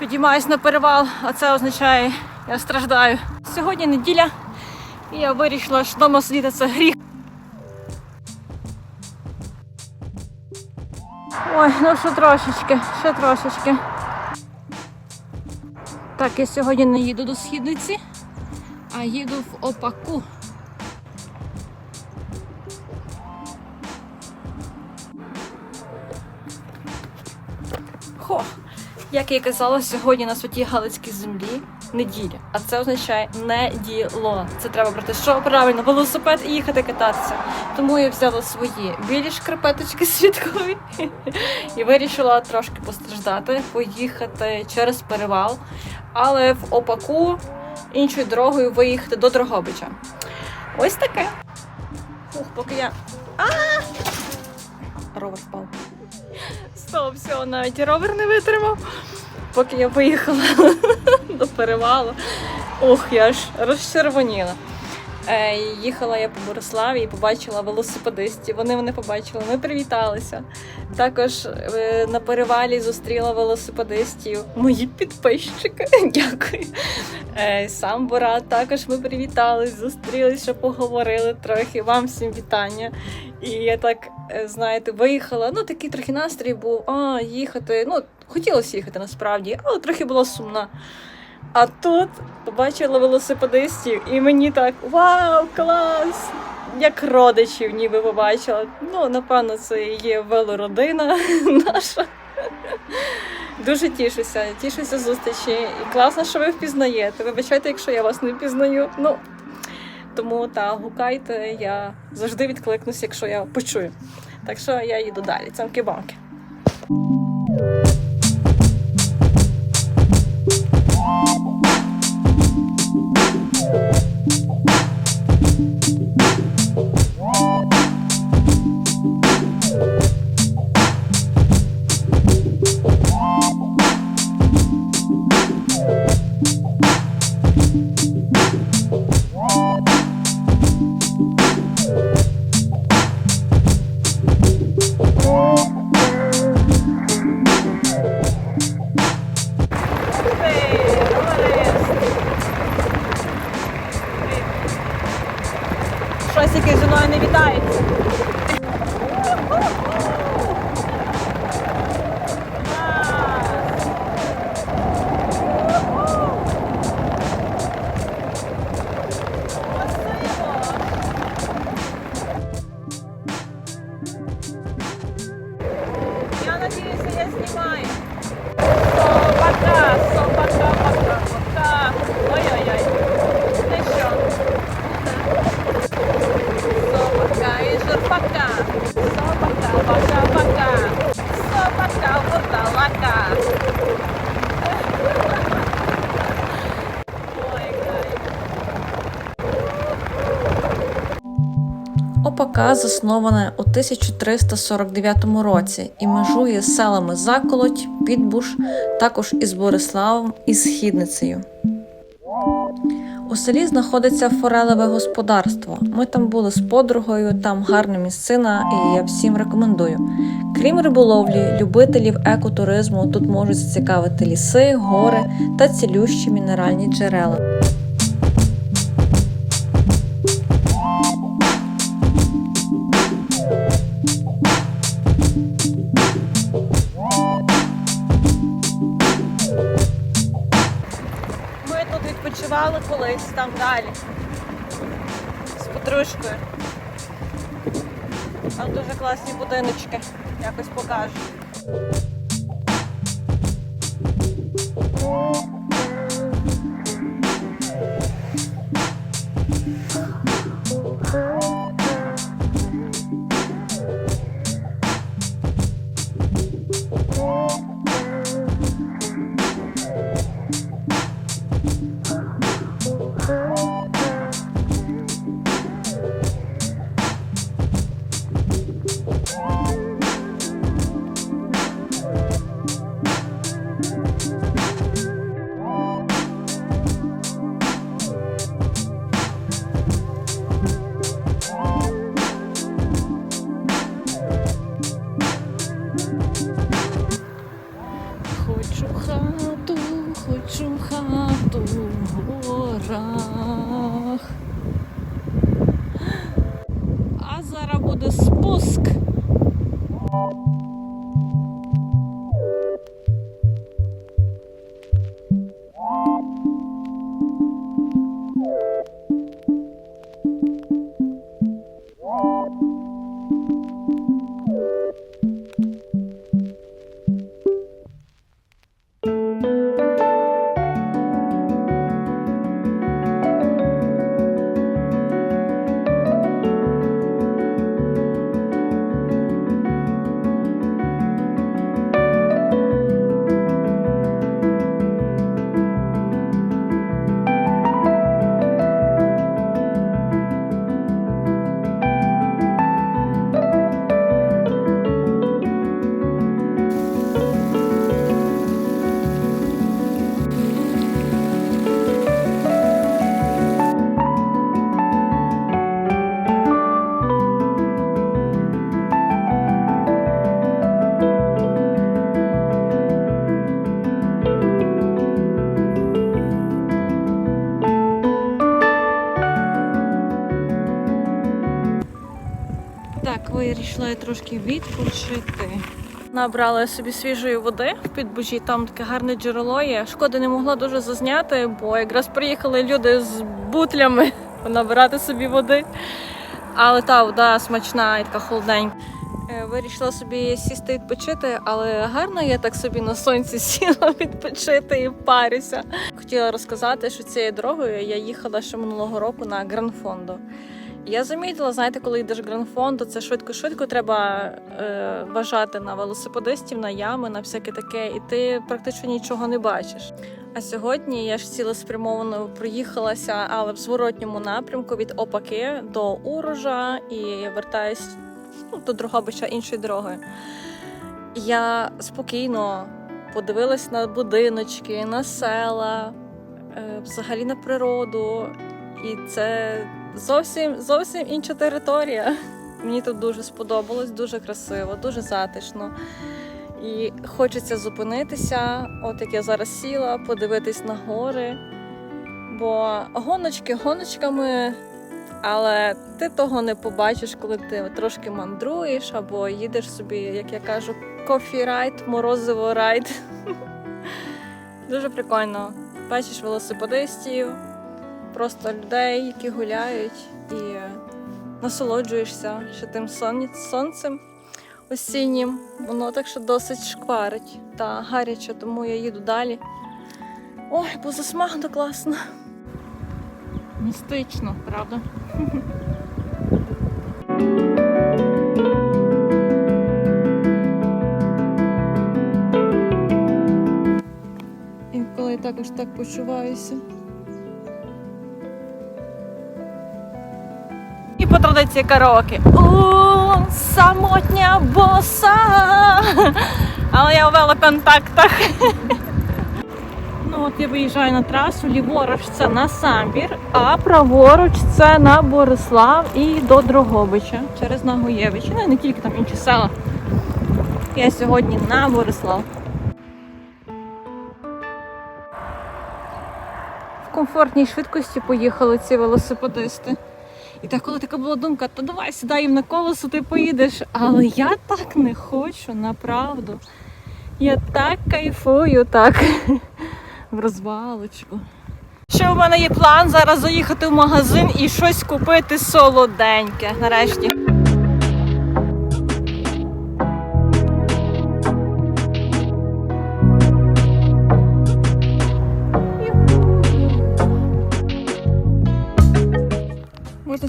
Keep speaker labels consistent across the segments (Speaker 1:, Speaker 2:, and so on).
Speaker 1: Підіймаюсь на перевал, а це означає, я страждаю. Сьогодні неділя, і я вирішила, що вдома сидіти це гріх. Ой, ну ще трошечки, ще трошечки. Так, я сьогодні не їду до східниці, а їду в Опаку. Як я і казала, сьогодні на святій Галицькій землі неділя. А це означає не діло. Це треба брати що правильно, велосипед і їхати кататися. Тому я взяла свої білі шкарпеточки святкові і вирішила трошки постраждати, поїхати через перевал, але в опаку іншою дорогою виїхати до Дрогобича. Ось таке. Ух, поки я. А! Ровер впав. Стоп, все, навіть ровер не витримав. Поки я поїхала до перевалу. Ух, я ж розчервоніла. Е, їхала я по Бориславі і побачила велосипедистів. Вони мене побачили, ми привіталися. Також е, на перевалі зустріла велосипедистів. Мої підписчики. Дякую. Е, сам Борат, також ми привітались, зустрілися, поговорили трохи. Вам всім вітання. І я так, е, знаєте, виїхала. Ну, такий трохи настрій був, а, їхати. Ну, хотілося їхати насправді, але трохи була сумна. А тут побачила велосипедистів, і мені так вау, клас! Як родичів ніби побачила. Ну, напевно, це є велородина наша. Дуже тішуся, тішуся зустрічі. І класно, що ви впізнаєте. Вибачайте, якщо я вас не впізнаю. Ну, тому та гукайте, я завжди відкликнусь, якщо я почую. Так що я їду далі. Цямки-бамки.
Speaker 2: ОПК засноване у 1349 році і межує з селами Заколоть, Підбуш, також із Бориславом і Східницею. У селі знаходиться форелеве господарство. Ми там були з подругою, там гарна місцина, і я всім рекомендую. Крім риболовлі, любителів екотуризму тут можуть зацікавити ліси, гори та цілющі мінеральні джерела.
Speaker 1: Колись там далі. З подружкою. Там дуже класні будиночки. Якось покажу.
Speaker 2: Хочу хату
Speaker 1: в горах. Вирішила трошки відпочити. Набрала собі свіжої води в підбужі, там таке гарне джерело є. Шкода не могла дуже зазняти, бо якраз приїхали люди з бутлями набирати собі води. Але та вода смачна і така холодненька. Е, Вирішила собі сісти відпочити, але гарно я так собі на сонці сіла відпочити і парюся. Хотіла розказати, що цією дорогою я їхала ще минулого року на Гранфондо. Я замітила, знаєте, коли йдеш гранфондо, це швидко-швидко треба е, вважати на велосипедистів, на ями, на всяке таке, і ти практично нічого не бачиш. А сьогодні я ж цілеспрямовано проїхалася, але в зворотньому напрямку від Опаки до Урожа і вертаюсь ну, до Дрогобича іншою дорогою. Я спокійно подивилась на будиночки, на села, е, взагалі на природу. І це зовсім зовсім інша територія. Мені тут дуже сподобалось, дуже красиво, дуже затишно. І хочеться зупинитися, от як я зараз сіла, подивитись на гори. Бо гоночки гоночками, але ти того не побачиш, коли ти трошки мандруєш або їдеш собі, як я кажу, кофі-райд, морозиво райд. Дуже прикольно. Бачиш велосипедистів, просто людей, які гуляють, і насолоджуєшся ще тим сонцем осіннім. Воно так що досить шкварить та гаряче, тому я їду далі. Ой, бо засмагно класно. Містично, правда? Інколи я також так почуваюся. Традиції караоке. У самотня боса. Але я у велоконтактах. Ну от я виїжджаю на трасу, ліворуч це на Самбір, а праворуч це на Борислав і до Дрогобича через Нагоєвич. Ну і не тільки там інші села. Я сьогодні на Борислав. В комфортній швидкості поїхали ці велосипедисти. І так, коли така була думка, то давай сідай їм на колесо, ти поїдеш. Але я так не хочу, направду. Я так кайфую, так. В розвалочку. Ще в мене є план зараз заїхати в магазин і щось купити солоденьке. Нарешті.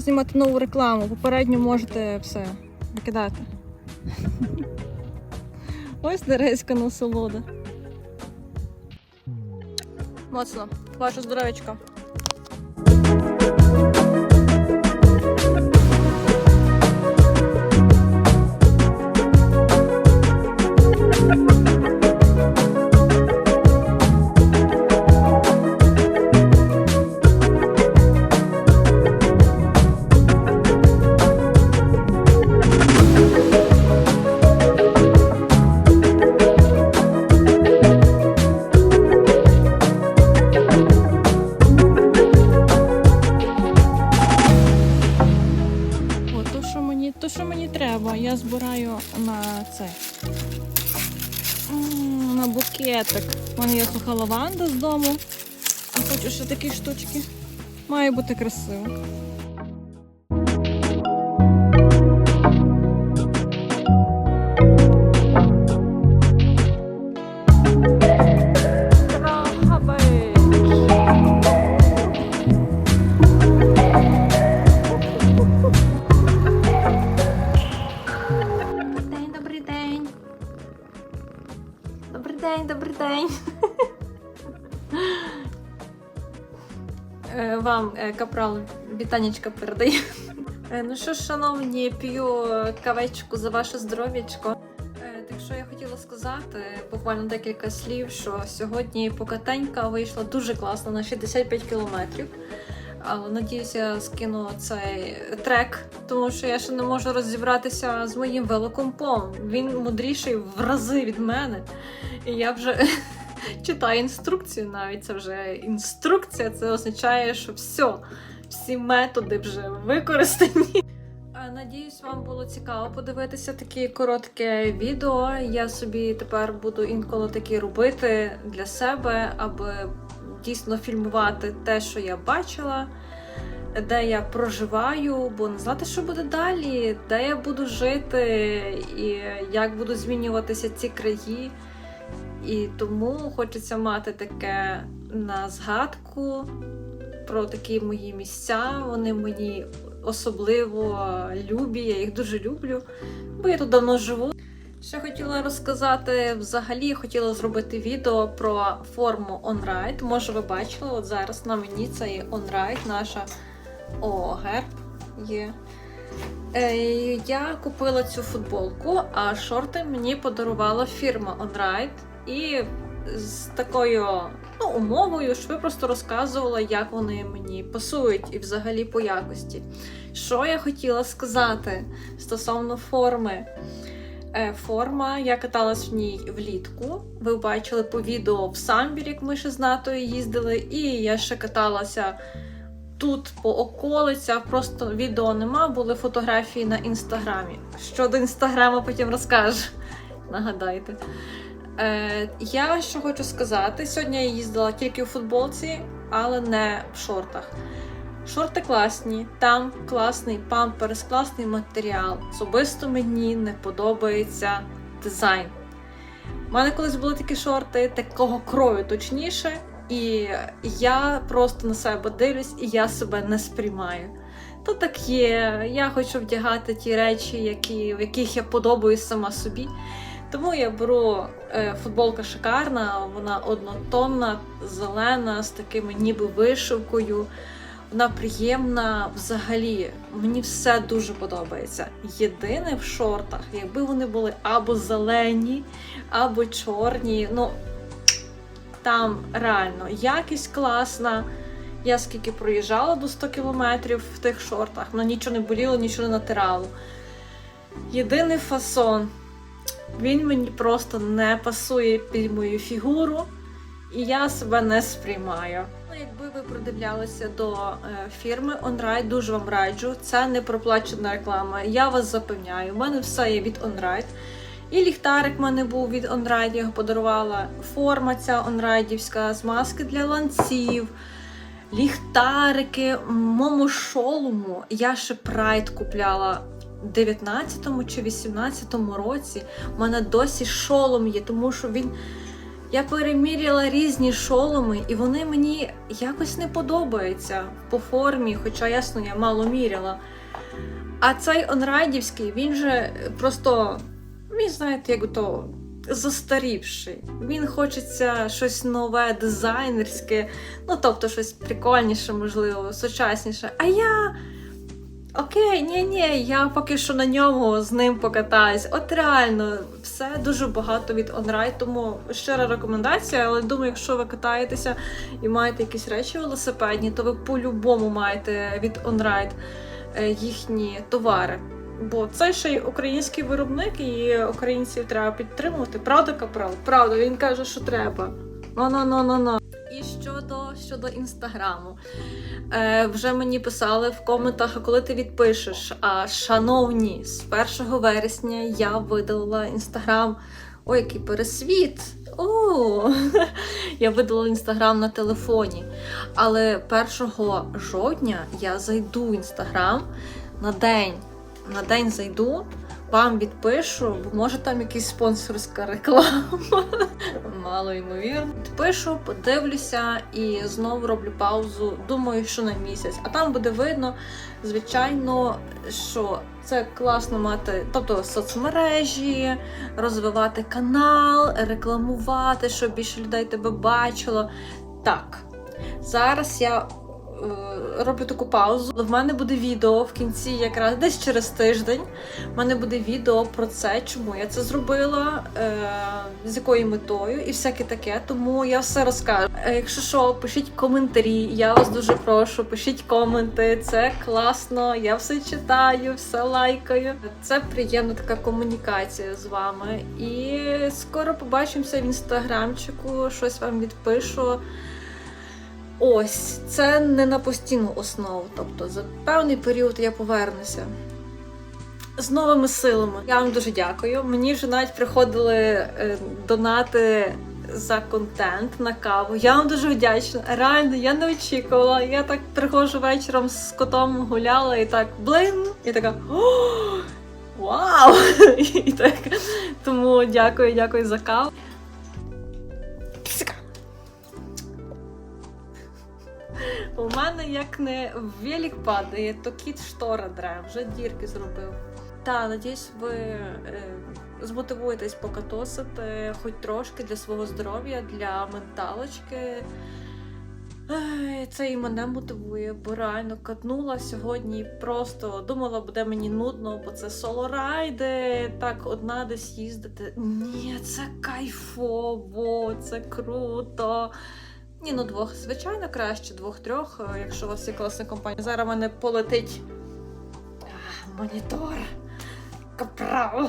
Speaker 1: Знімати нову рекламу. Попередню можете все викидати. Ось дерезька насолода. Моцно. Ваше я збираю на це. На букетик. У мене є суха лаванда з дому. А хочу ще такі штучки. Має бути красиво. Woo! День. Е, Вам е, капрал вітанечка передає. Е, Ну що ж, шановні, п'ю кавечку за ваше здоров'ячко. Так що я хотіла сказати буквально декілька слів, що сьогодні покатенька вийшла дуже класно на 65 кілометрів. Але надіюся, я скину цей трек, тому що я ще не можу розібратися з моїм велокомпом. Він мудріший в рази від мене. І я вже читаю інструкцію навіть. Це вже інструкція. Це означає, що все, всі методи вже використані. Надіюсь, вам було цікаво подивитися таке коротке відео. Я собі тепер буду інколи такі робити для себе, аби дійсно фільмувати те, що я бачила, де я проживаю, бо не знати, що буде далі, де я буду жити і як будуть змінюватися ці краї. І тому хочеться мати таке на згадку про такі мої місця. Вони мені особливо любі, я їх дуже люблю, бо я тут давно живу. Ще хотіла розказати взагалі, хотіла зробити відео про форму OnRide. Може, ви бачили, от зараз на мені це є OnRide, наша О, герб є. Е, я купила цю футболку, а шорти мені подарувала фірма OnRide. І з такою ну, умовою, що ви просто розказувала, як вони мені пасують і взагалі по якості. Що я хотіла сказати стосовно форми. Е, Форма, я каталась в ній влітку. Ви бачили по відео в Самбір, як ми ще з Натою їздили, і я ще каталася тут по околицях. Просто відео нема, були фотографії на інстаграмі. Щодо інстаграма потім розкажу. Нагадайте. Е, я що хочу сказати, сьогодні я їздила тільки у футболці, але не в шортах. Шорти класні, там класний памперс, класний матеріал. Особисто мені не подобається дизайн. У мене колись були такі шорти, такого крою точніше, і я просто на себе дивлюсь і я себе не сприймаю. То так є. Я хочу вдягати ті речі, які, в яких я подобаюсь сама собі. Тому я беру е, футболка шикарна, вона однотонна, зелена, з такими ніби вишивкою. Вона приємна взагалі. Мені все дуже подобається. Єдине в шортах, якби вони були або зелені, або чорні. Ну там реально якість класна. Я скільки проїжджала до 100 кілометрів в тих шортах, ну нічого не боліло, нічого не натирало. Єдиний фасон. Він мені просто не пасує під мою фігуру, і я себе не сприймаю. Якби ви придивлялися до е, фірми OnRide, дуже вам раджу. Це не проплачена реклама. Я вас запевняю, у мене все є від OnRide. І ліхтарик в мене був від я його подарувала. Форма ця онрайдівська, змазки для ланців, ліхтарики, моєму шолому. Я ще прайд купляла в 19-му чи 18-му році. У мене досі шолом є, тому що він. Я переміряла різні шоломи, і вони мені якось не подобаються по формі, хоча ясно, я мало міряла. А цей онрайдівський, він же просто, він, знаєте, як то застарівший. Він хочеться щось нове, дизайнерське, ну тобто щось прикольніше, можливо, сучасніше. А я. Окей, ні, ні, я поки що на ньому з ним покатаюсь. От реально, все дуже багато від OnRide, тому щира рекомендація. Але думаю, якщо ви катаєтеся і маєте якісь речі велосипедні, то ви по-любому маєте від OnRide е, їхні товари. Бо це ще й український виробник, і українців треба підтримувати. Правда, Капрал? Правда, він каже, що треба. Ну-ну-ну-ну-ну. І щодо, щодо інстаграму. Е, вже мені писали в коментах, коли ти відпишеш. А шановні, з 1 вересня я видалила інстаграм. Ой, який пересвіт! О, я видала інстаграм на телефоні. Але 1 жовтня я зайду інстаграм на день. На день зайду, вам відпишу, бо може там якась спонсорська реклама. Мало ймовірно. Відпишу, подивлюся і знову роблю паузу. Думаю, що на місяць. А там буде видно, звичайно, що це класно мати, тобто соцмережі, розвивати канал, рекламувати, щоб більше людей тебе бачило. Так, зараз я роблю таку паузу. В мене буде відео в кінці, якраз десь через тиждень. В мене буде відео про це, чому я це зробила, е, з якою метою і всяке таке. Тому я все розкажу. Е, якщо що, пишіть коментарі. Я вас дуже прошу, пишіть коменти. Це класно. Я все читаю, все лайкаю. Це приємна така комунікація з вами. І скоро побачимося в інстаграмчику. Щось вам відпишу. Ось, це не на постійну основу. Тобто за певний період я повернуся з новими силами. Я вам дуже дякую. Мені вже навіть приходили е, донати за контент на каву. Я вам дуже вдячна. Реально, я не очікувала. Я так приходжу вечором з котом гуляла і так блин, і така. О, вау! І так. Тому дякую, дякую за каву. У мене як не велик падає, то кіт штора дре, вже дірки зробив. Та, надіюсь, ви е, змотивуєтесь покатосити хоч трошки для свого здоров'я, для менталочки. Це і мене мотивує, бо реально катнула сьогодні. Просто думала, буде мені нудно, бо це соло-райди, так одна десь їздити. Ні, це кайфово, це круто. Ні, ну двох, звичайно, краще двох-трьох, е, якщо у вас є класна компанія. Зараз в мене полетить а, монітор. Капрал.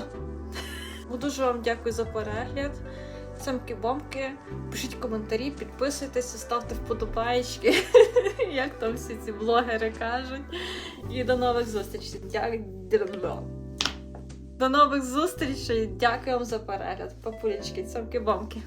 Speaker 1: Ну, Дуже вам дякую за перегляд. Самки бомки. Пишіть коментарі, підписуйтесь, ставте вподобайки, як там всі ці блогери кажуть. І до нових зустрічей. Дя- До нових зустрічей. Дякую вам за перегляд. Папулечки, самки бомки.